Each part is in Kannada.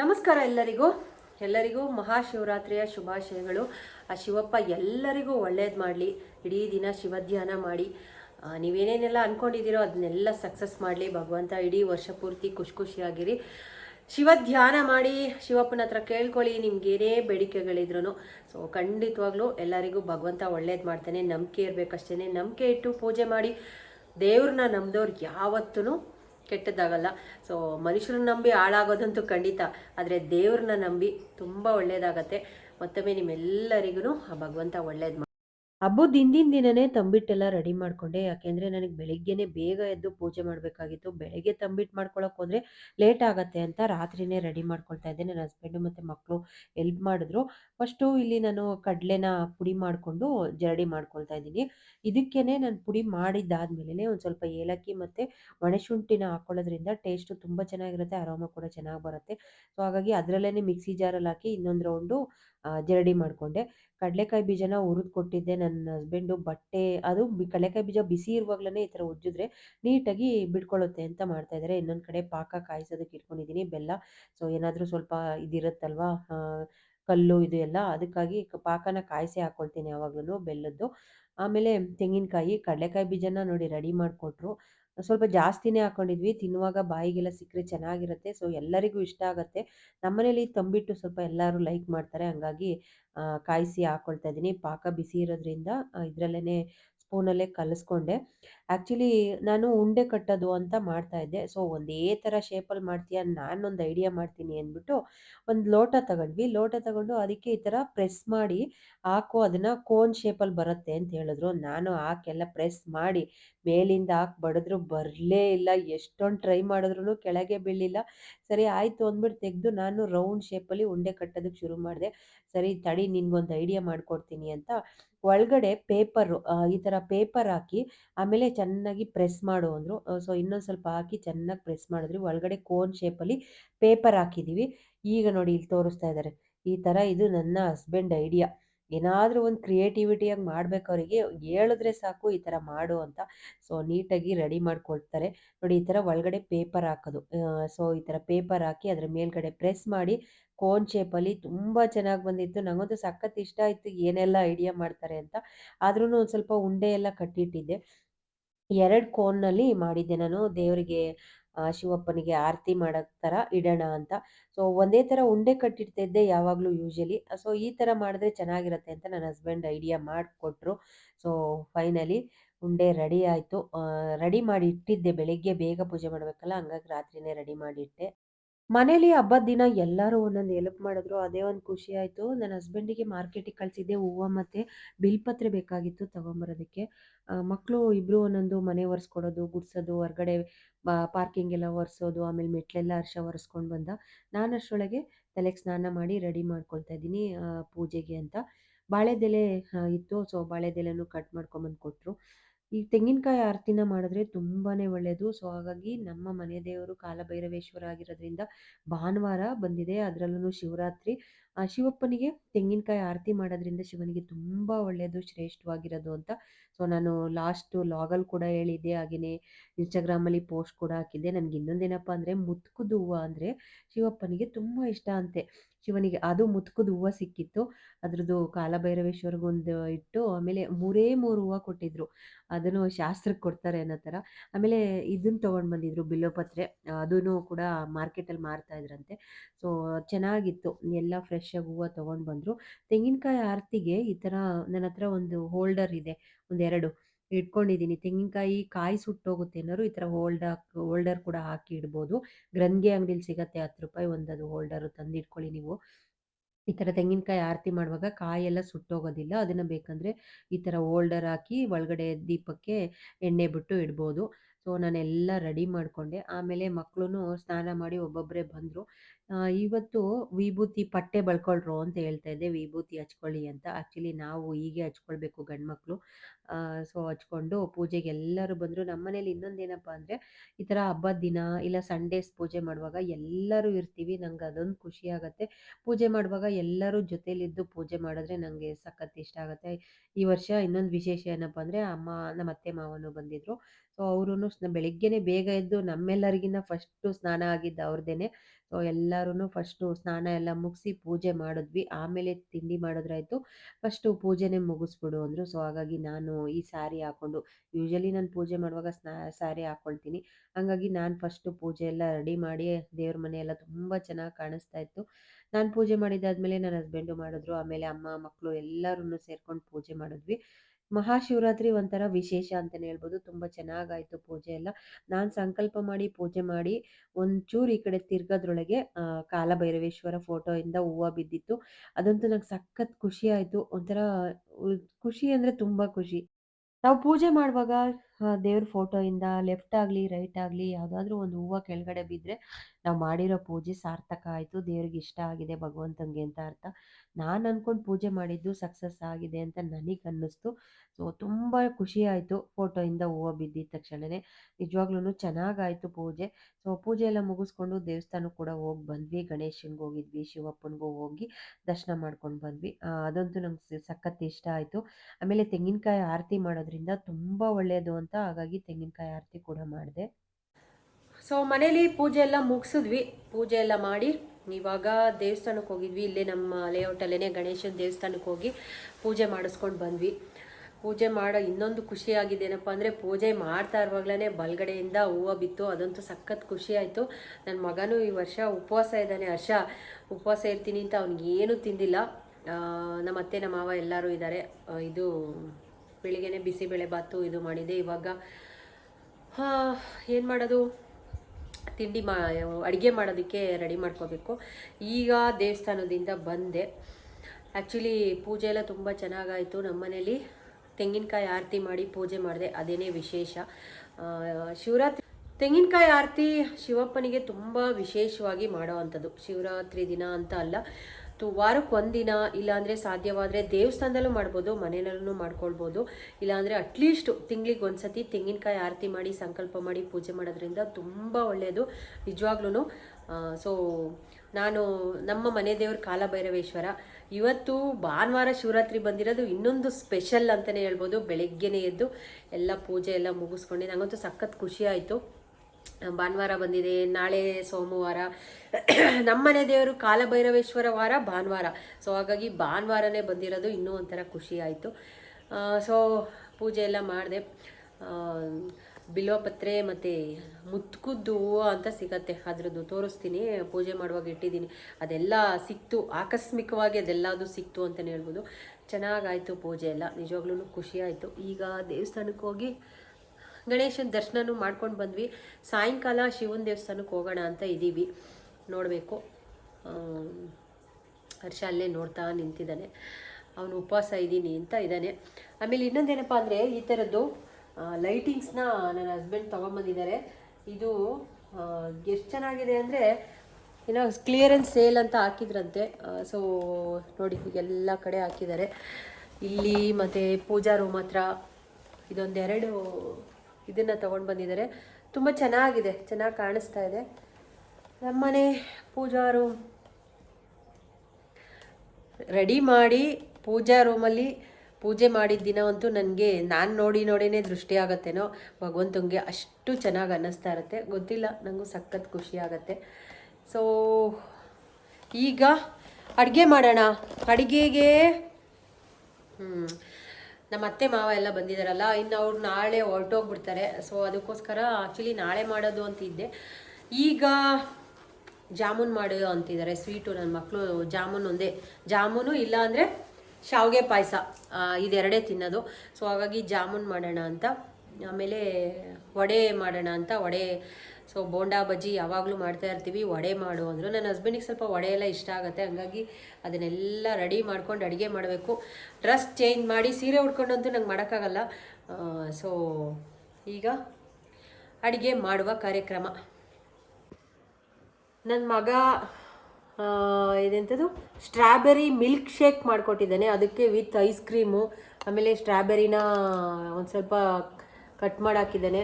ನಮಸ್ಕಾರ ಎಲ್ಲರಿಗೂ. ಎಲ್ಲರಿಗೂ ಮಹಾಶಿವರಾತ್ರಿಯ ಶುಭಾಶಯಗಳು. ಆ ಶಿವಪ್ಪ ಎಲ್ಲರಿಗೂ ಒಳ್ಳೇದು ಮಾಡಲಿ. ಇಡೀ ದಿನ ಶಿವಧ್ಯಾನ ಮಾಡಿ. ಆ, ನೀವೇನೇನೆಲ್ಲ ಅಂದ್ಕೊಂಡಿದ್ದೀರೋ ಅದನ್ನೆಲ್ಲ ಸಕ್ಸಸ್ ಮಾಡಲಿ. ಭಗವಂತ ಇಡೀ ವರ್ಷ ಪೂರ್ತಿ ಖುಷಿ ಖುಷಿಯಾಗಿರಿ. ಶಿವಧ್ಯಾನ ಮಾಡಿ ಶಿವಪ್ಪನ ಹತ್ರ ಕೇಳ್ಕೊಳ್ಳಿ. ನಿಮ್ಗೇನೇ ಬೇಡಿಕೆಗಳಿದ್ರು ಸೊ ಖಂಡಿತವಾಗ್ಲೂ ಎಲ್ಲರಿಗೂ ಭಗವಂತ ಒಳ್ಳೇದು ಮಾಡ್ತಾನೆ. ನಂಬಿಕೆ ಇರಬೇಕಷ್ಟೇ ನಂಬಿಕೆ ಇಟ್ಟು ಪೂಜೆ ಮಾಡಿ ದೇವ್ರನ್ನ ನಂಬ್ದವ್ರು ಯಾವತ್ತೂ ಕೆಟ್ಟದ್ದಾಗಲ್ಲ. ಸೊ ಮನುಷ್ಯರನ್ನ ನಂಬಿ ಹಾಳಾಗೋದಂತೂ ಖಂಡಿತ, ಆದರೆ ದೇವ್ರನ್ನ ನಂಬಿ ತುಂಬ ಒಳ್ಳೆಯದಾಗತ್ತೆ ಮತ್ತೊಮ್ಮೆ ನಿಮ್ಮೆಲ್ಲರಿಗೂ ಆ ಭಗವಂತ ಒಳ್ಳೇದು ಹಬ್ಬದ ಹಿಂದಿನ ದಿನನೇ ತಂಬಿಟ್ಟೆಲ್ಲ ರೆಡಿ ಮಾಡ್ಕೊಂಡೆ. ಯಾಕೆಂದ್ರೆ ನನಗೆ ಬೆಳಿಗ್ಗೆನೆ ಬೇಗ ಎದ್ದು ಪೂಜೆ ಮಾಡಬೇಕಾಗಿತ್ತು. ಬೆಳಗ್ಗೆ ತಂಬಿಟ್ಟು ಮಾಡ್ಕೊಳಕ್ ಹೋದ್ರೆ ಲೇಟ್ ಆಗತ್ತೆ ಅಂತ ರಾತ್ರಿನೇ ರೆಡಿ ಮಾಡ್ಕೊಳ್ತಾ ಇದ್ದೆ. ನನ್ನ ಹಸ್ಬೆಂಡು ಮತ್ತು ಮಕ್ಕಳು ಹೆಲ್ಪ್ ಮಾಡಿದ್ರು. ಫಸ್ಟು ಇಲ್ಲಿ ನಾನು ಕಡಲೆನ ಪುಡಿ ಮಾಡಿಕೊಂಡು ಜರಡಿ ಮಾಡ್ಕೊಳ್ತಾ ಇದ್ದೀನಿ. ಇದಕ್ಕೇನೆ ನಾನು ಪುಡಿ ಮಾಡಿದ್ದಾದ್ಮೇಲೆ ಒಂದು ಸ್ವಲ್ಪ ಏಲಕ್ಕಿ ಮತ್ತು ಒಣಶುಂಠಿನ ಹಾಕೊಳ್ಳೋದ್ರಿಂದ ಟೇಸ್ಟು ತುಂಬ ಚೆನ್ನಾಗಿರುತ್ತೆ. ಅರೋಮ ಕೂಡ ಚೆನ್ನಾಗಿ ಬರುತ್ತೆ. ಸೊ, ಹಾಗಾಗಿ ಅದರಲ್ಲೇ ಮಿಕ್ಸಿ ಜಾರಲ್ಲಿ ಹಾಕಿ ಇನ್ನೊಂದು ರೌಂಡು ಜರಡಿ ಮಾಡಿಕೊಂಡೆ. ಕಡಲೆಕಾಯಿ ಬೀಜನ ಹುರಿದು ಕೊಟ್ಟಿದ್ದೆ ನನ್ನ ಹಸ್ಬೆಂಡು ಬಟ್ಟೆ ಅದು ಕಡಲೆಕಾಯಿ ಬೀಜ ಬಿಸಿ ಇರುವಾಗ್ಲೇ ಈ ಥರ ಉಜ್ಜಿದ್ರೆ ನೀಟಾಗಿ ಬಿಟ್ಕೊಳ್ಳುತ್ತೆ ಅಂತ ಮಾಡ್ತಾ ಇದ್ದಾರೆ ಇನ್ನೊಂದು ಕಡೆ ಪಾಕ ಕಾಯಿಸೋದಕ್ಕೆ ಇಟ್ಕೊಂಡಿದ್ದೀನಿ ಬೆಲ್ಲ. ಸೊ ಏನಾದರೂ ಸ್ವಲ್ಪ ಇದಿರುತ್ತಲ್ವಾ? ಕಲ್ಲು ಇದು ಎಲ್ಲ ಅದಕ್ಕಾಗಿ ಪಾಕನ ಕಾಯಿಸಿ ಹಾಕ್ಕೊಳ್ತೀನಿ ಯಾವಾಗ್ಲೂ ಬೆಲ್ಲದ್ದು. ಆಮೇಲೆ ತೆಂಗಿನಕಾಯಿ, ಕಡಲೆಕಾಯಿ ಬೀಜನ ನೋಡಿ ರೆಡಿ ಮಾಡಿಕೊಟ್ರು. ಸ್ವಲ್ಪ ಜಾಸ್ತಿನೇ ಹಾಕೊಂಡಿದ್ವಿ. ತಿನ್ನುವಾಗ ಬಾಯಿಗೆಲ್ಲ ಸಿಕ್ಕರೆ ಚೆನ್ನಾಗಿರುತ್ತೆ. ಸೊ, ಎಲ್ಲರಿಗೂ ಇಷ್ಟ ಆಗುತ್ತೆ. ನಮ್ಮನೇಲಿ ತಂಬಿಟ್ಟು ಸ್ವಲ್ಪ ಎಲ್ಲರೂ ಲೈಕ್ ಮಾಡ್ತಾರೆ. ಹಂಗಾಗಿ ಕಾಯಿಸಿ ಹಾಕೊಳ್ತಾ ಇದ್ದೀನಿ. ಪಾಕ ಬಿಸಿ ಇರೋದ್ರಿಂದ ಇದರಲ್ಲೇ ಸ್ಪೂನಲ್ಲೇ ಕಲಿಸ್ಕೊಂಡೆ. ಆ್ಯಕ್ಚುಲಿ ನಾನು ಉಂಡೆ ಕಟ್ಟೋದು ಅಂತ ಮಾಡ್ತಾ ಇದ್ದೆ. ಸೊ ಒಂದೇ ಥರ ಶೇಪಲ್ಲಿ ಮಾಡ್ತೀಯ? ನಾನೊಂದು ಐಡಿಯಾ ಮಾಡ್ತೀನಿ ಅಂದ್ಬಿಟ್ಟು ಒಂದು ಲೋಟ ತಗೊಂಡ್ವಿ. ಲೋಟ ತಗೊಂಡು ಅದಕ್ಕೆ ಈ ಥರ ಪ್ರೆಸ್ ಮಾಡಿ ಹಾಕು. ಅದನ್ನು ಕೋನ್ ಶೇಪಲ್ಲಿ ಬರುತ್ತೆ ಅಂತ ಹೇಳಿದ್ರು. ನಾನು ಹಾಕೆಲ್ಲ ಪ್ರೆಸ್ ಮಾಡಿ ಮೇಲಿಂದ ಹಾಕಿ ಬಡಿದ್ರು ಬರಲೇ ಇಲ್ಲ. ಎಷ್ಟೊಂದು ಟ್ರೈ ಮಾಡಿದ್ರು ಕೆಳಗೆ ಬೀಳಿಲ್ಲ. ಸರಿ ಆಯಿತು ಅಂದ್ಬಿಟ್ಟು ತೆಗೆದು ನಾನು ರೌಂಡ್ ಶೇಪಲ್ಲಿ ಉಂಡೆ ಕಟ್ಟೋದಕ್ಕೆ ಶುರು ಮಾಡಿದೆ. ಸರಿ ತಡಿ ನಿನ್ಗೊಂದು ಐಡಿಯಾ ಮಾಡ್ಕೊಡ್ತೀನಿ ಅಂತ ಒಳಗಡೆ ಪೇಪರು ಈ ಥರ ಪೇಪರ್ ಹಾಕಿ ಆಮೇಲೆ ಚೆನ್ನಾಗಿ ಪ್ರೆಸ್ ಮಾಡು ಅಂದರು. ಸೊ ಇನ್ನೊಂದು ಸ್ವಲ್ಪ ಹಾಕಿ ಚೆನ್ನಾಗಿ ಪ್ರೆಸ್ ಮಾಡಿದ್ರಿ ಒಳಗಡೆ ಕೋನ್ ಶೇಪಲ್ಲಿ ಪೇಪರ್ ಹಾಕಿದ್ದೀವಿ ಈಗ ನೋಡಿ ಇಲ್ಲಿ ತೋರಿಸ್ತಾ ಇದ್ದಾರೆ ಈ ಥರ ಇದು ನನ್ನ ಹಸ್ಬೆಂಡ್ ಐಡಿಯಾ. ಏನಾದರೂ ಒಂದು ಕ್ರಿಯೇಟಿವಿಟಿಯಾಗಿ ಮಾಡಬೇಕು ಅವರಿಗೆ, ಹೇಳಿದ್ರೆ ಸಾಕು ಈ ಥರ ಮಾಡು ಅಂತ. ಸೊ ನೀಟಾಗಿ ರೆಡಿ ಮಾಡ್ಕೊಳ್ತಾರೆ. ನೋಡಿ ಈ ಥರ ಒಳಗಡೆ ಪೇಪರ್ ಹಾಕೋದು. ಸೊ ಈ ಥರ ಪೇಪರ್ ಹಾಕಿ ಅದರ ಮೇಲ್ಗಡೆ ಪ್ರೆಸ್ ಮಾಡಿ ಕೋನ್ ಶೇಪಲ್ಲಿ ತುಂಬ ಚೆನ್ನಾಗಿ ಬಂದಿತ್ತು. ನನಗಂತೂ ಸಖತ್ ಇಷ್ಟ ಆಯಿತು ಏನೆಲ್ಲ ಐಡಿಯಾ ಮಾಡ್ತಾರೆ ಅಂತ. ಆದ್ರೂ ಒಂದು ಸ್ವಲ್ಪ ಉಂಡೆ ಎಲ್ಲ ಕಟ್ಟಿಟ್ಟಿದ್ದೆ. ಎರಡು ಕೋನ್ನಲ್ಲಿ ಮಾಡಿದ್ದೆ ನಾನು. ದೇವರಿಗೆ ಶಿವಪ್ಪನಿಗೆ ಆರತಿ ಮಾಡೋ ಥರ ಇಡೋಣ ಅಂತ. ಸೊ ಒಂದೇ ಥರ ಉಂಡೆ ಕಟ್ಟಿಡ್ತಿದ್ದೆ ಯಾವಾಗಲೂ ಯೂಶಲಿ ಸೊ ಈ ಥರ ಮಾಡಿದ್ರೆ ಚೆನ್ನಾಗಿರುತ್ತೆ ಅಂತ ನನ್ನ ಹಸ್ಬೆಂಡ್ ಐಡಿಯಾ ಮಾಡಿಕೊಟ್ರು. ಸೊ ಫೈನಲಿ ಉಂಡೆ ರೆಡಿ ಆಯಿತು. ರೆಡಿ ಮಾಡಿ ಇಟ್ಟಿದ್ದೆ. ಬೆಳಿಗ್ಗೆ ಬೇಗ ಪೂಜೆ ಮಾಡಬೇಕಲ್ಲ, ಹಂಗಾಗಿ ರಾತ್ರಿನೇ ರೆಡಿ ಮಾಡಿ ಇಟ್ಟೆ. ಮನೇಲಿ ಹಬ್ಬದ ದಿನ ಎಲ್ಲರೂ ಒಂದೊಂದು ಹೆಲ್ಪ್ ಮಾಡಿದ್ರು ಅದೇ ಒಂದು ಖುಷಿ ಆಯಿತು. ನನ್ನ ಹಸ್ಬೆಂಡಿಗೆ ಮಾರ್ಕೆಟಿಗೆ ಕಳಿಸಿದ್ದೆ ಹೂವು ಮತ್ತು ಬಿಲ್ಪತ್ರೆ ಬೇಕಾಗಿತ್ತು ತಗೊಂಬರೋದಕ್ಕೆ. ಮಕ್ಕಳು ಇಬ್ಬರು ಒಂದೊಂದು ಮನೆ ಒರೆಸ್ಕೊಡೋದು ಗುಡಿಸೋದು ಹೊರ್ಗಡೆ ಬ ಪಾರ್ಕಿಂಗ್ ಎಲ್ಲ ಒರೆಸೋದು ಆಮೇಲೆ ಮೆಟ್ಲೆಲ್ಲ ಹರ್ಷ ಒರೆಸ್ಕೊಂಡು ಬಂದ. ನಾನು ಅಷ್ಟರೊಳಗೆ ತಲೆಗೆ ಸ್ನಾನ ಮಾಡಿ ರೆಡಿ ಮಾಡ್ಕೊಳ್ತಾ ಇದ್ದೀನಿ ಪೂಜೆಗೆ ಅಂತ. ಬಾಳೆದೆಲೆ ಆ, ಇತ್ತು ಸೊ ಬಾಳೆದೆಲೆನೂ ಕಟ್ ಮಾಡ್ಕೊಂಬಂದು ಕೊಟ್ಟರು ಈ ತೆಂಗಿನಕಾಯಿ ಆರತಿನ ಮಾಡಿದ್ರೆ ತುಂಬಾನೇ ಒಳ್ಳೆಯದು ಸೊ, ಹಾಗಾಗಿ ನಮ್ಮ ಮನೆ ದೇವರು ಕಾಲಭೈರವೇಶ್ವರ ಆಗಿರೋದ್ರಿಂದ ಭಾನುವಾರ ಬಂದಿದೆ. ಅದರಲ್ಲೂ ಶಿವರಾತ್ರಿ. ಆ ಶಿವಪ್ಪನಿಗೆ ತೆಂಗಿನಕಾಯಿ ಆರತಿ ಮಾಡೋದ್ರಿಂದ ಶಿವನಿಗೆ ತುಂಬ ಒಳ್ಳೆಯದು, ಶ್ರೇಷ್ಠವಾಗಿರೋದು ಅಂತ. ಸೊ, ನಾನು ಲಾಸ್ಟ್ ಲಾಗಲ್ಲಿ ಕೂಡ ಹೇಳಿದ್ದೆ ಹಾಗೆಯೇ ಇನ್ಸ್ಟಾಗ್ರಾಮಲ್ಲಿ ಪೋಸ್ಟ್ ಕೂಡ ಹಾಕಿದ್ದೆ. ನನಗೆ ಇನ್ನೊಂದೇನಪ್ಪ ಅಂದರೆ ಮುತ್ಕುದು ಹೂವು ಅಂದರೆ ಶಿವಪ್ಪನಿಗೆ ತುಂಬ ಇಷ್ಟ ಅಂತೆ. ಶಿವನಿಗೆ ಅದು ಮುತ್ಕುದು ಹೂವು ಸಿಕ್ಕಿತ್ತು. ಅದರದ್ದು ಕಾಲಭೈರವೇಶ್ವರಿಗೊಂದು ಇಟ್ಟು ಆಮೇಲೆ ಮೂರೇ ಮೂರು ಹೂವು ಕೊಟ್ಟಿದ್ರು. ಅದನ್ನು ಶಾಸ್ತ್ರಕ್ಕೆ ಕೊಡ್ತಾರೆ ಅನ್ನೋ ಥರ. ಆಮೇಲೆ ಇದನ್ನು ತೊಗೊಂಡು ಬಂದಿದ್ರು ಬಿಲ್ಲೋಪತ್ರೆ ಅದೂ ಕೂಡ ಮಾರ್ಕೆಟಲ್ಲಿ ಮಾರ್ತಾ ಇದ್ರಂತೆ. ಸೊ, ಚೆನ್ನಾಗಿತ್ತು. ಎಲ್ಲ ಫ್ರೆಶ್ ಆಗಿ ಹೂವು ತೊಗೊಂಡು ಬಂದರು. ತೆಂಗಿನಕಾಯಿ ಆರತಿಗೆ ಈ ಥರ ನನ್ನ ಹತ್ರ ಒಂದು ಹೋಲ್ಡರ್ ಇದೆ ಒಂದೆರಡು ಇಟ್ಕೊಂಡಿದ್ದೀನಿ ತೆಂಗಿನಕಾಯಿ ಕಾಯಿ ಸುಟ್ಟೋಗುತ್ತೆ ಏನಾದ್ರು ಈ ಥರ ಹೋಲ್ಡ್ ಹೋಲ್ಡರ್ ಕೂಡ ಹಾಕಿ ಇಡ್ಬೋದು. ಗ್ರಂಥಿ ಅಂಗಡಿಲಿ ಸಿಗತ್ತೆ ಹತ್ತು ರೂಪಾಯಿ ಒಂದದು ಹೋಲ್ಡರು ತಂದು ಇಟ್ಕೊಳ್ಳಿ ನೀವು. ಈ ಥರ ತೆಂಗಿನಕಾಯಿ ಆರತಿ ಮಾಡುವಾಗ ಕಾಯಿ ಎಲ್ಲ ಸುಟ್ಟೋಗೋದಿಲ್ಲ. ಅದನ್ನು ಬೇಕಂದರೆ ಈ ಥರ ಹೋಲ್ಡರ್ ಹಾಕಿ ಒಳಗಡೆ ದೀಪಕ್ಕೆ ಎಣ್ಣೆ ಬಿಟ್ಟು ಇಡ್ಬೋದು. ಸೊ, ನಾನೆಲ್ಲ ರೆಡಿ ಮಾಡಿಕೊಂಡೆ. ಆಮೇಲೆ ಮಕ್ಕಳು ಸ್ನಾನ ಮಾಡಿ ಒಬ್ಬೊಬ್ಬರೇ ಬಂದರು. ಇವತ್ತು ವಿಭೂತಿ ಪಟ್ಟೆ ಬಳ್ಕೊಳ್ರು ಅಂತ ಹೇಳ್ತಾ ಇದ್ದೆ. ವಿಭೂತಿ ಹಚ್ಕೊಳ್ಳಿ ಅಂತ. ಆ್ಯಕ್ಚುಲಿ ನಾವು ಹೀಗೆ ಹಚ್ಕೊಳ್ಬೇಕು ಗಂಡು ಮಕ್ಕಳು ಸೊ ಹಚ್ಕೊಂಡು ಪೂಜೆಗೆ ಎಲ್ಲರೂ ಬಂದರು. ನಮ್ಮನೇಲಿ ಇನ್ನೊಂದೇನಪ್ಪ ಅಂದರೆ ಈ ಥರ ಹಬ್ಬದ ದಿನ ಇಲ್ಲ ಸಂಡೇಸ್ ಪೂಜೆ ಮಾಡುವಾಗ ಎಲ್ಲರೂ ಇರ್ತೀವಿ. ನಂಗೆ ಅದೊಂದು ಖುಷಿ ಆಗುತ್ತೆ. ಪೂಜೆ ಮಾಡುವಾಗ ಎಲ್ಲರೂ ಜೊತೆಲಿದ್ದು ಪೂಜೆ ಮಾಡಿದ್ರೆ ನನಗೆ ಸಖತ್ ಇಷ್ಟ ಆಗುತ್ತೆ. ಈ ವರ್ಷ ಇನ್ನೊಂದು ವಿಶೇಷ ಏನಪ್ಪ ಅಂದರೆ ಅಮ್ಮ, ನಮ್ಮ ಅತ್ತೆ ಮಾವನು ಬಂದಿದ್ರು. ಸೊ ಅವರೂ ಬೆಳಿಗ್ಗೆನೇ ಬೇಗ ಎದ್ದು ನಮ್ಮೆಲ್ಲರಿಗಿನ್ನ ಫಸ್ಟು ಸ್ನಾನ ಆಗಿದ್ದು ಅವ್ರದ್ದೇನೆ ಸೊ ಎಲ್ಲರೂ ಫಸ್ಟು ಸ್ನಾನ ಎಲ್ಲ ಮುಗಿಸಿ ಪೂಜೆ ಮಾಡಿದ್ವಿ. ಆಮೇಲೆ ತಿಂಡಿ ಮಾಡಿದ್ರಾಯ್ತು. ಫಸ್ಟು ಪೂಜೆನೇ ಮುಗಿಸ್ಬಿಡು ಅಂದರು. ಸೊ, ಹಾಗಾಗಿ ನಾನು ಈ ಸ್ಯಾರಿ ಹಾಕ್ಕೊಂಡು ಯೂಶಲಿ ನಾನು ಪೂಜೆ ಮಾಡುವಾಗ ಸ್ನಾ ಸ್ಯಾರಿ ಹಾಕ್ಕೊಳ್ತೀನಿ ಹಾಗಾಗಿ ನಾನು ಫಸ್ಟು ಪೂಜೆ ಎಲ್ಲ ರೆಡಿ ಮಾಡಿ, ದೇವ್ರ ಮನೆ ಎಲ್ಲ ತುಂಬ ಚೆನ್ನಾಗಿ ಕಾಣಿಸ್ತಾ ಇತ್ತು ನಾನು ಪೂಜೆ ಮಾಡಿದ್ದಾದ್ಮೇಲೆ ನನ್ನ ಹಸ್ಬೆಂಡು ಮಾಡಿದ್ರು. ಆಮೇಲೆ ಅಮ್ಮ ಮಕ್ಕಳು ಎಲ್ಲರೂ ಸೇರ್ಕೊಂಡು ಪೂಜೆ ಮಾಡಿದ್ವಿ. ಮಹಾಶಿವರಾತ್ರಿ ಒಂಥರ ವಿಶೇಷ ಅಂತಲೇ ಹೇಳ್ಬೋದು. ತುಂಬ ಚೆನ್ನಾಗಾಯಿತು ಪೂಜೆ ಎಲ್ಲ. ನಾನು ಸಂಕಲ್ಪ ಮಾಡಿ ಪೂಜೆ ಮಾಡಿ ಒಂಚೂರು ಈ ಕಡೆ ತಿರ್ಗದ್ರೊಳಗೆ ಕಾಲಭೈರವೇಶ್ವರ ಫೋಟೋಯಿಂದ ಹೂವು ಬಿದ್ದಿತ್ತು. ಅದಂತೂ ನಂಗೆ ಸಖತ್ ಖುಷಿ ಆಯಿತು. ಒಂಥರ ಖುಷಿ ಅಂದರೆ ತುಂಬ ಖುಷಿ. ನಾವು ಪೂಜೆ ಮಾಡುವಾಗ ದೇವ್ರ ಫೋಟೋಯಿಂದ ಲೆಫ್ಟ್ ಆಗಲಿ ರೈಟ್ ಆಗಲಿ ಯಾವುದಾದ್ರೂ ಒಂದು ಹೂವು ಕೆಳಗಡೆ ಬಿದ್ದರೆ ನಾವು ಮಾಡಿರೋ ಪೂಜೆ ಸಾರ್ಥಕ ಆಯಿತು, ದೇವ್ರಿಗೆ ಇಷ್ಟ ಆಗಿದೆ ಭಗವಂತನಿಗೆ ಅಂತ ಅರ್ಥ. ನಾನು ಅಂದ್ಕೊಂಡು ಪೂಜೆ ಮಾಡಿದ್ದು ಸಕ್ಸಸ್ ಆಗಿದೆ ಅಂತ ನನಗೆ ಅನ್ನಿಸ್ತು. ಸೊ ತುಂಬ ಖುಷಿ ಆಯಿತು ಫೋಟೋಯಿಂದ ಹೂವು ಬಿದ್ದಿದ ತಕ್ಷಣವೇ ನಿಜವಾಗ್ಲೂ ಚೆನ್ನಾಗಾಯಿತು ಪೂಜೆ. ಸೊ ಪೂಜೆ ಎಲ್ಲ ಮುಗಿಸ್ಕೊಂಡು ದೇವಸ್ಥಾನಕ್ಕೆ ಕೂಡ ಹೋಗಿ ಬಂದ್ವಿ. ಗಣೇಶನ್ಗೆ ಹೋಗಿದ್ವಿ, ಶಿವಪ್ಪನಿಗೂ ಹೋಗಿ ದರ್ಶನ ಮಾಡ್ಕೊಂಡು ಬಂದ್ವಿ. ಅದಂತೂ ನಂಗೆ ಸಖತ್ ಇಷ್ಟ ಆಯಿತು. ಆಮೇಲೆ ತೆಂಗಿನಕಾಯಿ ಆರತಿ ಮಾಡೋದ್ರಿಂದ ತುಂಬ ಒಳ್ಳೆಯದು ಅಂತ ಹಾಗಾಗಿ ತೆಂಗಿನಕಾಯಿ ಆರತಿ ಕೂಡ ಮಾಡಿದೆ. ಸೊ ಮನೇಲಿ ಪೂಜೆ ಎಲ್ಲ ಮುಗಿಸಿದ್ವಿ. ಪೂಜೆ ಎಲ್ಲ ಮಾಡಿ ಇವಾಗ ದೇವಸ್ಥಾನಕ್ಕೆ ಹೋಗಿದ್ವಿ. ಇಲ್ಲೇ ನಮ್ಮ ಲೇಔಟಲ್ಲೇ ಗಣೇಶನ ದೇವಸ್ಥಾನಕ್ಕೆ ಹೋಗಿ ಪೂಜೆ ಮಾಡಿಸ್ಕೊಂಡು ಬಂದ್ವಿ. ಪೂಜೆ ಮಾಡೋ ಇನ್ನೊಂದು ಖುಷಿಯಾಗಿದೆ ಏನಪ್ಪ ಅಂದರೆ ಪೂಜೆ ಮಾಡ್ತಾ ಇರುವಾಗಲೇ ಬಲ್ಗಡೆಯಿಂದ ಹೂವು ಬಿತ್ತು. ಅದಂತೂ ಸಖತ್ ಖುಷಿ ಆಯಿತು. ನನ್ನ ಮಗನೂ ಈ ವರ್ಷ ಉಪವಾಸ ಇದ್ದಾನೆ ಹರ್ಷ. ಉಪವಾಸ ಇರ್ತೀನಿ ಅಂತ ಅವ್ನಿಗೆ ಏನೂ ತಿಂದಿಲ್ಲ. ನಮ್ಮ ಅತ್ತೆ ನಮ್ಮ ಮಾವ ಎಲ್ಲರೂ ಇದ್ದಾರೆ. ಇದು ಬೆಳಿಗ್ಗೆನೆ ಬಿಸಿಬೇಳೆ ಬಾತು ಇದು ಮಾಡಿದೆ. ಇವಾಗ ಏನು ಮಾಡೋದು? ತಿಂಡಿ ಮಾ, ಅಡುಗೆ ಮಾಡೋದಕ್ಕೆ ರೆಡಿ ಮಾಡ್ಕೋಬೇಕು. ಈಗ ದೇವಸ್ಥಾನದಿಂದ ಬಂದೆ. ಆ್ಯಕ್ಚುಲಿ ಪೂಜೆ ಎಲ್ಲ ತುಂಬ ಚೆನ್ನಾಗಾಯಿತು ನಮ್ಮ ಮನೇಲಿ. ತೆಂಗಿನಕಾಯಿ ಆರತಿ ಮಾಡಿ ಪೂಜೆ ಮಾಡಿದೆ. ಅದೇನೇ ವಿಶೇಷ. ಶಿವರಾತ್ರಿ, ತೆಂಗಿನಕಾಯಿ ಆರತಿ ಶಿವಪ್ಪನಿಗೆ ತುಂಬ ವಿಶೇಷವಾಗಿ ಮಾಡೋ ಅಂಥದ್ದು. ಶಿವರಾತ್ರಿ ದಿನ ಅಂತ ಅಲ್ಲ. ವಾರಕ್ಕೆ ಒಂದಿನ ಇಲ್ಲಾಂದರೆ ಸಾಧ್ಯವಾದರೆ ದೇವಸ್ಥಾನದಲ್ಲೂ ಮಾಡ್ಬೋದು ಮನೆಯಲ್ಲೂ ಮಾಡ್ಕೊಳ್ಬೋದು. ಇಲ್ಲಾಂದರೆ ಅಟ್ಲೀಸ್ಟ್ ತಿಂಗ್ಳಿಗೆ ಒಂದು ಸತಿ ತೆಂಗಿನಕಾಯಿ ಆರತಿ ಮಾಡಿ, ಸಂಕಲ್ಪ ಮಾಡಿ, ಪೂಜೆ ಮಾಡೋದ್ರಿಂದ ತುಂಬ ಒಳ್ಳೆಯದು ನಿಜವಾಗ್ಲೂ ಸೊ ನಾನು ನಮ್ಮ ಮನೆ ದೇವ್ರ ಕಾಲಭೈರವೇಶ್ವರ. ಇವತ್ತು ಭಾನುವಾರ ಶಿವರಾತ್ರಿ ಬಂದಿರೋದು ಇನ್ನೊಂದು ಸ್ಪೆಷಲ್ ಅಂತಲೇ ಹೇಳ್ಬೋದು. ಬೆಳಗ್ಗೆನೇ ಎದ್ದು ಎಲ್ಲ ಪೂಜೆ ಎಲ್ಲ ಮುಗಿಸ್ಕೊಂಡು ನನಗಂತೂ ಸಖತ್ ಖುಷಿ ಆಯಿತು. ಭಾನುವಾರ ಬಂದಿದೆ, ನಾಳೆ ಸೋಮವಾರ. ನಮ್ಮನೆ ದೇವರು ಕಾಲಭೈರವೇಶ್ವರ ವಾರ ಭಾನುವಾರ. ಸೊ ಹಾಗಾಗಿ ಭಾನುವಾರನೇ ಬಂದಿರೋದು ಇನ್ನೂ ಒಂಥರ ಖುಷಿ ಆಯಿತು. ಸೊ ಪೂಜೆ ಎಲ್ಲ ಮಾಡಿದೆ. ಬಿಲ್ವಪತ್ರೆ ಮತ್ತು ಮುತ್ಕುದ್ದು ಹೂವು ಅಂತ ಸಿಗತ್ತೆ. ಅದರದ್ದು ತೋರಿಸ್ತೀನಿ. ಪೂಜೆ ಮಾಡುವಾಗ ಇಟ್ಟಿದ್ದೀನಿ. ಅದೆಲ್ಲ ಸಿಕ್ತು. ಆಕಸ್ಮಿಕವಾಗಿ ಅದೆಲ್ಲದು ಸಿಕ್ತು ಅಂತಲೇ ಹೇಳ್ಬೋದು. ಚೆನ್ನಾಗಾಯಿತು ಪೂಜೆ ಎಲ್ಲ. ನಿಜವಾಗ್ಲೂ ಖುಷಿಯಾಯಿತು ಈಗ ದೇವಸ್ಥಾನಕ್ಕೆ ಹೋಗಿ ಗಣೇಶನ ದರ್ಶನನೂ ಮಾಡ್ಕೊಂಡು ಬಂದ್ವಿ. ಸಾಯಂಕಾಲ ಶಿವನ ದೇವಸ್ಥಾನಕ್ಕೆ ಹೋಗೋಣ ಅಂತ ಇದ್ದೀವಿ ನೋಡಬೇಕು. ಹರ್ಷ ಅಲ್ಲೇ ನೋಡ್ತಾ ನಿಂತಿದ್ದಾನೆ. ಅವನು ಉಪವಾಸ ಇದ್ದೀನಿ ಅಂತ ಇದ್ದಾನೆ. ಆಮೇಲೆ ಇನ್ನೊಂದೇನಪ್ಪ ಅಂದರೆ ಈ ಥರದ್ದು ಲೈಟಿಂಗ್ಸ್ನ ನನ್ನ ಹಸ್ಬೆಂಡ್ ತೊಗೊಂಬಂದಿದ್ದಾರೆ. ಇದು ಎಷ್ಟು ಚೆನ್ನಾಗಿದೆ ಅಂದರೆ, ಏನೋ ಕ್ಲಿಯರೆನ್ಸ್ ಸೇಲ್ ಅಂತ ಹಾಕಿದ್ರಂತೆ. ಸೊ, ನೋಡಿ, ಎಲ್ಲ ಕಡೆ ಹಾಕಿದ್ದಾರೆ. ಇಲ್ಲಿ ಮತ್ತು ಪೂಜಾ ರೂಮ್ ಹತ್ರ ಇದೊಂದೆರಡು ಇದನ್ನು ತೊಗೊಂಡು ಬಂದಿದ್ದಾರೆ. ತುಂಬ ಚೆನ್ನಾಗಿದೆ, ಚೆನ್ನಾಗಿ ಕಾಣಿಸ್ತಾ ಇದೆ. ನಮ್ಮನೆ ಪೂಜಾ ರೂಮ್ ರೆಡಿ ಮಾಡಿ ಪೂಜಾ ರೂಮಲ್ಲಿ ಪೂಜೆ ಮಾಡಿದ ದಿನವಂತೂ ನನಗೆ ನಾನು ನೋಡಿ ನೋಡೇ ದೃಷ್ಟಿ ಆಗತ್ತೇನೋ, ಭಗವಂತಂಗೆ ಅಷ್ಟು ಚೆನ್ನಾಗಿ ಅನ್ನಿಸ್ತಾ ಇರುತ್ತೆ. ಗೊತ್ತಿಲ್ಲ ನನಗೂ ಸಖತ್ ಖುಷಿ ಆಗುತ್ತೆ. ಸೊ ಈಗ ಅಡುಗೆ ಮಾಡೋಣ. ಅಡುಗೆಗೆ ನಮ್ಮ ಅತ್ತೆ ಮಾವ ಎಲ್ಲ ಬಂದಿದ್ದಾರಲ್ಲ ಇನ್ನು ಅವ್ರು ನಾಳೆ ಹೊರಟೋಗ್ಬಿಡ್ತಾರೆ. ಸೊ ಅದಕ್ಕೋಸ್ಕರ ಆ್ಯಕ್ಚುಲಿ ನಾಳೆ ಮಾಡೋದು ಅಂತ ಇದ್ದೆ. ಈಗ ಜಾಮೂನ್ ಮಾಡು ಅಂತಿದ್ದಾರೆ ಸ್ವೀಟು ನನ್ನ ಮಕ್ಕಳು ಜಾಮೂನ್ ಒಂದೇ. ಜಾಮೂನು ಇಲ್ಲ ಅಂದರೆ ಶಾವಿಗೆ ಪಾಯಸ ಇದೆರಡೇ ತಿನ್ನೋದು. ಸೊ ಹಾಗಾಗಿ ಜಾಮೂನ್ ಮಾಡೋಣ ಅಂತ, ಆಮೇಲೆ ವಡೆ ಮಾಡೋಣ ಅಂತ, ವಡೆ ಸೊ ಬೋಂಡಾ ಬಜ್ಜಿ ಯಾವಾಗಲೂ ಮಾಡ್ತಾ ಇರ್ತೀವಿ, ವಡೆ ಮಾಡು ಅಂದರು. ನನ್ನ ಹಸ್ಬೆಂಡಿಗೆ ಸ್ವಲ್ಪ ವಡೆ ಎಲ್ಲ ಇಷ್ಟ ಆಗುತ್ತೆ, ಹಂಗಾಗಿ ಅದನ್ನೆಲ್ಲ ರೆಡಿ ಮಾಡ್ಕೊಂಡು ಅಡುಗೆ ಮಾಡಬೇಕು. ಡ್ರೆಸ್ ಚೇಂಜ್ ಮಾಡಿ ಸೀರೆ ಉಟ್ಕೊಂಡಂತೂ ನಂಗೆ ಮಾಡೋಕ್ಕಾಗಲ್ಲ. ಸೊ ಈಗ ಅಡುಗೆ ಮಾಡುವ ಕಾರ್ಯಕ್ರಮ. ನನ್ನ ಮಗ ಇದೆಂಥದ್ದು ಸ್ಟ್ರಾಬೆರಿ ಮಿಲ್ಕ್ ಶೇಕ್ ಮಾಡಿಕೊಟ್ಟಿದ್ದಾನೆ. ಅದಕ್ಕೆ ವಿತ್ ಐಸ್ ಕ್ರೀಮು ಆಮೇಲೆ ಸ್ಟ್ರಾಬೆರಿನ ಒಂದು ಸ್ವಲ್ಪ ಕಟ್ ಮಾಡಿ ಹಾಕಿದ್ದಾನೆ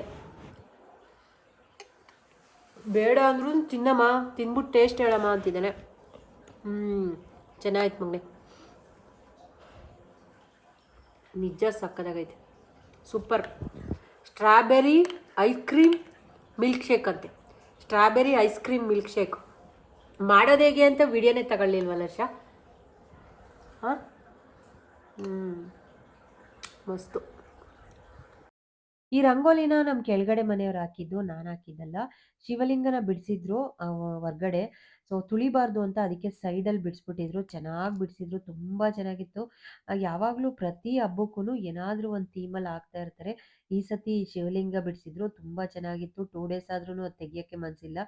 ಬೇಡ ಅಂದ್ರೂ ತಿನ್ನಮ್ಮ, ತಿನ್ಬಿಟ್ಟು ಟೇಸ್ಟ್ ಹೇಳಮ್ಮ ಅಂತಿದ್ದಾನೆ. ಹ್ಞೂ ಚೆನ್ನಾಗಿತ್ತು ಮಗನೇ. ನಿಜ ಸಕ್ಕದಾಗೈತೆ. Super. Strawberry ice cream milk shake ಅಂತೆ. Strawberry ice cream milk shake. ಮಾಡೋದು ಹೇಗೆ ಅಂತ ವಿಡಿಯೋನೇ ತಗೊಳ್ಳಿಲ್ವಲ್ಲ ಹರ್ಷ? ಹಾಂ? ಹ್ಞೂ ಮಸ್ತು. ಈ ರಂಗೋಲಿನ ನಮ್ಮ ಕೆಳಗಡೆ ಮನೆಯವ್ರು ಹಾಕಿದ್ದು ನಾನು ಹಾಕಿದ್ದಲ್ಲ. ಶಿವಲಿಂಗನ ಬಿಡಿಸಿದ್ರು ಹೊರ್ಗಡೆ. ಸೊ ತುಳಿಬಾರ್ದು ಅಂತ ಅದಕ್ಕೆ ಸೈಡಲ್ಲಿ ಬಿಡಿಸ್ಬಿಟ್ಟಿದ್ರು, ಚೆನ್ನಾಗಿ ಬಿಡಿಸಿದ್ರು, ತುಂಬ ಚೆನ್ನಾಗಿತ್ತು. ಯಾವಾಗಲೂ ಪ್ರತಿ ಹಬ್ಬಕ್ಕೂ ಏನಾದರೂ ಒಂದು ಥೀಮಲ್ಲಿ ಆಗ್ತಾ ಇರ್ತಾರೆ. ಈ ಸತಿ ಶಿವಲಿಂಗ ಬಿಡಿಸಿದ್ರು, ತುಂಬ ಚೆನ್ನಾಗಿತ್ತು. ಟೂ ಡೇಸ್ ಆದ್ರೂ ಅದು ತೆಗಿಯೋಕ್ಕೆ ಮನಸ್ಸಿಲ್ಲ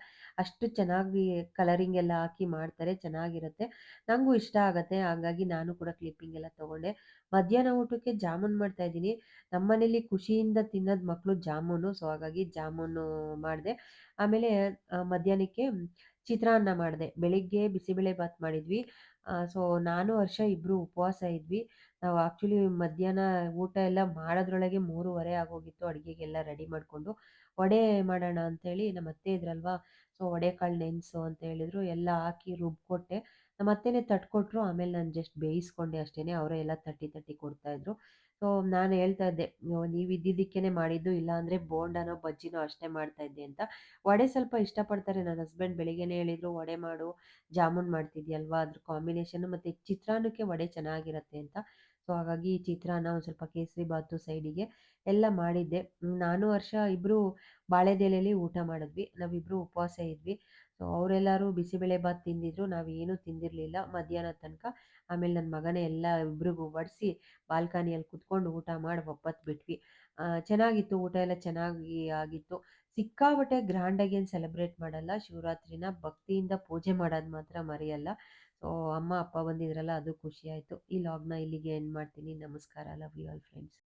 ಅಷ್ಟು ಚೆನ್ನಾಗಿ ಕಲರಿಂಗ್ ಎಲ್ಲ ಹಾಕಿ ಮಾಡ್ತಾರೆ, ಚೆನ್ನಾಗಿರುತ್ತೆ. ನನಗೂ ಇಷ್ಟ ಆಗುತ್ತೆ, ಹಾಗಾಗಿ ನಾನು ಕೂಡ ಕ್ಲಿಪ್ಪಿಂಗ್ ಎಲ್ಲ ತೊಗೊಂಡೆ. ಮಧ್ಯಾಹ್ನ ಊಟಕ್ಕೆ ಜಾಮೂನ್ ಮಾಡ್ತಾ ಇದ್ದೀನಿ. ನಮ್ಮನೇಲಿ ಖುಷಿಯಿಂದ ತಿನ್ನೋದು ಮಕ್ಕಳು ಜಾಮೂನು, ಸೊ ಹಾಗಾಗಿ ಜಾಮೂನು ಮಾಡಿದೆ. ಆಮೇಲೆ ಮಧ್ಯಾಹ್ನಕ್ಕೆ ಚಿತ್ರಾನ್ನ ಮಾಡಿದೆ. ಬೆಳಿಗ್ಗೆ ಬಿಸಿಬೇಳೆಬಾತ್ ಮಾಡಿದ್ವಿ. ಸೊ ನಾನು ವರ್ಷ ಇಬ್ಬರು ಉಪವಾಸ ಇದ್ವಿ. ನಾವು ಆ್ಯಕ್ಚುಲಿ ಮಧ್ಯಾಹ್ನ ಊಟ ಎಲ್ಲ ಮಾಡೋದ್ರೊಳಗೆ ಮೂರುವರೆ ಆಗೋಗಿತ್ತು. ಅಡುಗೆಗೆಲ್ಲ ರೆಡಿ ಮಾಡಿಕೊಂಡು. ವಡೆ ಮಾಡೋಣ ಅಂತೇಳಿ ನಮ್ಮ ಅತ್ತೆ ಇದ್ರಲ್ವಾ? ಸೊ ವಡೆ ಕಾಳು ನೆನೆಸು ಅಂತ ಹೇಳಿದ್ರು. ಎಲ್ಲ ಹಾಕಿ ರುಬ್ಕೊಟ್ಟೆ. ನಮ್ಮ ಅತ್ತೆನೇ ತಟ್ಕೊಟ್ರು, ಆಮೇಲೆ ನಾನು ಜಸ್ಟ್ ಬೇಯಿಸ್ಕೊಂಡೆ ಅಷ್ಟೇ ಅವರೇ ಎಲ್ಲ ತಟ್ಟಿ ತಟ್ಟಿ ಕೊಡ್ತಾಯಿದ್ರು ಸೊ, ನಾನು ಹೇಳ್ತಾ ಇದ್ದೆ ನೀವು ಇದ್ದಿದ್ದಕ್ಕೇ ಮಾಡಿದ್ದು ಇಲ್ಲಾಂದರೆ ಬೋಂಡನೋ, ಬಜ್ಜಿನೋ ಅಷ್ಟೇ ಮಾಡ್ತಾ ಇದ್ದೆ ಅಂತ. ವಡೆ ಸ್ವಲ್ಪ ಇಷ್ಟಪಡ್ತಾರೆ ನನ್ನ ಹಸ್ಬೆಂಡ್ ಬೆಳಿಗ್ಗೆನೇ ಹೇಳಿದ್ರು, ವಡೆ ಮಾಡು, ಜಾಮೂನ್ ಮಾಡ್ತಿದ್ಯಲ್ವಾ? ಅದ್ರ ಕಾಂಬಿನೇಷನ್ ಮತ್ತು ಚಿತ್ರಾನ್ನಕ್ಕೆ ವಡೆ ಚೆನ್ನಾಗಿರುತ್ತೆ ಅಂತ. ಸೊ ಹಾಗಾಗಿ ಚಿತ್ರಾನ್ನ ಒಂದು ಸ್ವಲ್ಪ ಕೇಸರಿ ಬಾತು ಸೈಡಿಗೆ ಎಲ್ಲ ಮಾಡಿದ್ದೆ. ನಾನು ವರ್ಷ ಇಬ್ಬರು ಬಾಳೆದೆಲೆಯಲ್ಲಿ ಊಟ ಮಾಡಿದ್ವಿ. ನಾವಿಬ್ಬರು ಉಪವಾಸ ಇದ್ವಿ. ಸೊ ಅವರೆಲ್ಲರೂ ಬಿಸಿಬೇಳೆಬಾತ್ ತಿಂದಿದ್ರು. ನಾವೇನೂ ತಿಂದಿರಲಿಲ್ಲ ಮಧ್ಯಾಹ್ನ ತನಕ. ಆಮೇಲೆ ನನ್ನ ಮಗನೇ ಎಲ್ಲ ಇಬ್ಬರಿಗೂ ಬಡಿಸಿ ಬಾಲ್ಕನಿಯಲ್ಲಿ ಕುತ್ಕೊಂಡು ಊಟ ಮಾಡಿ ಒಪ್ಪತ್ತು ಬಿಟ್ವಿ. ಚೆನ್ನಾಗಿತ್ತು. ಊಟ ಎಲ್ಲ ಚೆನ್ನಾಗಿ ಆಗಿತ್ತು. ಸಿಕ್ಕಾಬಟ್ಟೆ ಗ್ರ್ಯಾಂಡಾಗಿ ಏನು ಸೆಲೆಬ್ರೇಟ್ ಮಾಡಲ್ಲ. ಶಿವರಾತ್ರಿನ ಭಕ್ತಿಯಿಂದ ಪೂಜೆ ಮಾಡೋದು ಮಾತ್ರ ಮರೆಯಲ್ಲ. ಸೊ, ಅಮ್ಮ, ಅಪ್ಪ ಬಂದಿದ್ರಲ್ಲ, ಅದು ಖುಷಿ ಆಯಿತು. ಈ ಲಾಗ್ನ ಇಲ್ಲಿಗೆ ಎಂಡ್ ಮಾಡ್ತೀನಿ. ನಮಸ್ಕಾರ ಲವ್ ಯು ಆಲ್ ಫ್ರೆಂಡ್ಸ್